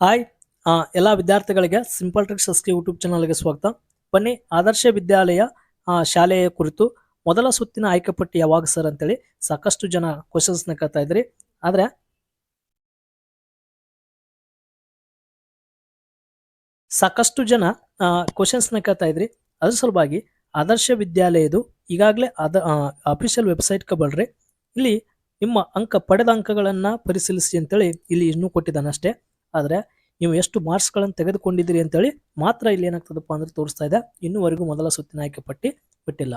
Hi ಎಲ್ಲ ವಿದ್ಯಾರ್ಥಿಗಳಿಗೆ simple tricks S K YouTube ಚಾನಲ್ಗೆ ಸ್ವಾಗತ. ಬನ್ನಿ, ಆದರ್ಶ ವಿದ್ಯಾಲಯ ಶಾಲೆಯ ಕುರಿತು ಮೊದಲ ಸುತ್ತಿನ ಆಯ್ಕೆ ಪಟ್ಟಿ ಯಾವಾಗ ಸರ್ ಅಂತೇಳಿ ಸಾಕಷ್ಟು ಜನ ಕ್ವಶನ್ಸ್ನ ಕೇಳ್ತಾ ಇದ್ರಿ. ಆದ್ರೆ, ಸಾಕಷ್ಟು ಜನ ಕ್ವಶನ್ಸ್ನ ಕೇಳ್ತಾ ಇದ್ರಿ. ಅದ್ರ ಸಲುವಾಗಿ ಆದರ್ಶ ವಿದ್ಯಾಲಯದು ಈಗಾಗಲೇ ಅದ ಅಫಿಷಿಯಲ್ ವೆಬ್ಸೈಟ್ಗೆ ಬರ್ರಿ ಇಲ್ಲಿ ನಿಮ್ಮ ಅಂಕ ಪಡೆದ ಅಂಕಗಳನ್ನು ಪರಿಶೀಲಿಸಿ ಅಂತೇಳಿ ಇಲ್ಲಿ ಇನ್ನೂ ಕೊಟ್ಟಿದ್ದಾನೆ ಅಷ್ಟೇ ಆದರೆ ನೀವು ಎಷ್ಟು ಮಾರ್ಕ್ಸ್ಗಳನ್ನು ತೆಗೆದುಕೊಂಡಿದ್ದೀರಿ ಅಂತೇಳಿ ಮಾತ್ರ ಇಲ್ಲಿ ಏನಾಗ್ತದಪ್ಪ ಅಂದ್ರೆ ತೋರಿಸ್ತಾ ಇದೆ. ಇನ್ನೂವರೆಗೂ ಮೊದಲ ಸುತ್ತಿನ ಆಯ್ಕೆ ಪಟ್ಟಿ ಬಿಟ್ಟಿಲ್ಲ.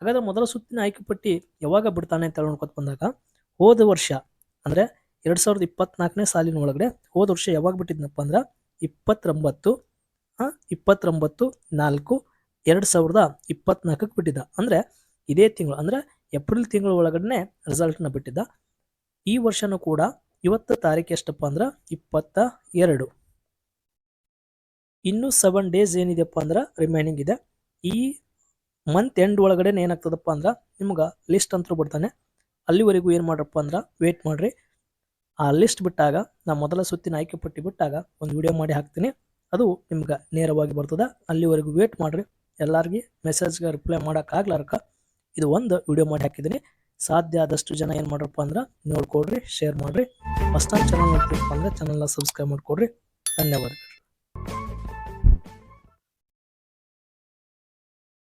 ಹಾಗಾದ್ರೆ ಮೊದಲ ಸುತ್ತಿನ ಆಯ್ಕೆ ಪಟ್ಟಿ ಯಾವಾಗ ಬಿಡ್ತಾನೆ ಅಂತ ಹೇಳ್ಕೊತ ಬಂದಾಗ ಹೋದ ವರ್ಷ ಅಂದರೆ ಎರಡು ಸಾವಿರದ ಇಪ್ಪತ್ನಾಲ್ಕನೇ ಸಾಲಿನ ಒಳಗಡೆ ಹೋದ ವರ್ಷ ಯಾವಾಗ ಬಿಟ್ಟಿದ್ನಪ್ಪ ಅಂದ್ರೆ ಇಪ್ಪತ್ತೊಂಬತ್ತು ಇಪ್ಪತ್ತೊಂಬತ್ತು, ನಾಲ್ಕು, ಎರಡು ಸಾವಿರದ ಇಪ್ಪತ್ನಾಲ್ಕಕ್ಕೆ ಬಿಟ್ಟಿದ್ದ. ಅಂದರೆ ಇದೇ ತಿಂಗಳು ಅಂದರೆ ಏಪ್ರಿಲ್ ತಿಂಗಳ ಒಳಗಡೆ ರಿಸಲ್ಟ್ನ ಬಿಟ್ಟಿದ್ದ. ಈ ವರ್ಷನೂ ಕೂಡ ಇವತ್ತು ತಾರೀಕು ಎಷ್ಟಪ್ಪ ಅಂದ್ರೆ? ಇಪ್ಪತ್ತ ಎರಡು. ಇನ್ನು ಸೆವೆನ್ ಡೇಸ್ ಏನಿದೆಪ್ಪ ಅಂದ್ರೆ? ರಿಮೈನಿಂಗ್ ಇದೆ. ಈ ಮಂತ್ ಎಂಡ್ ಒಳಗಡೆ ಏನಾಗ್ತದಪ್ಪ ಅಂದ್ರೆ? ನಿಮ್ಗೆ ಲಿಸ್ಟ್ ಅಂತೂ ಬಿಡ್ತಾನೆ. ಅಲ್ಲಿವರೆಗೂ ಏನು ಮಾಡ್ರಪ್ಪ ಅಂದ್ರೆ? ವೇಟ್ ಮಾಡಿರಿ. ಆ ಲಿಸ್ಟ್ ಬಿಟ್ಟಾಗ, ನಾ ಮೊದಲ ಸುತ್ತಿನ ಆಯ್ಕೆ ಪಟ್ಟಿ ಬಿಟ್ಟಾಗ ಒಂದು ವಿಡಿಯೋ ಮಾಡಿ ಹಾಕ್ತೀನಿ. ಅದು ನಿಮ್ಗೆ ನೇರವಾಗಿ ಬರ್ತದೆ. ಅಲ್ಲಿವರೆಗೂ ವೇಟ್ ಮಾಡಿರಿ. ಎಲ್ಲರಿಗೆ ಮೆಸೇಜ್ಗೆ ರಿಪ್ಲೈ ಮಾಡೋಕ್ಕಾಗ್ಲಾರ್ಕ ಇದು ಒಂದು ವಿಡಿಯೋ ಮಾಡಿ ಹಾಕಿದ್ದೀನಿ. ಸಾಧ್ಯ ಆದಷ್ಟು ಜನ ಏನು ಮಾಡ್ರಪ್ಪ ಅಂದ್ರೆ ನೋಡ್ಕೊಡ್ರಿ ಶೇರ್ ಮಾಡಿರಿ. ಫಸ್ಟ್ ಟೈಮ್ ಚಾನಲ್ ನೋಡ್ತಿರಪ್ಪ ಅಂದ್ರೆ ಚಾನಲ್ನ ಸಬ್ಸ್ಕ್ರೈಬ್ ಮಾಡ್ಕೊಡ್ರಿ. ಧನ್ಯವಾದ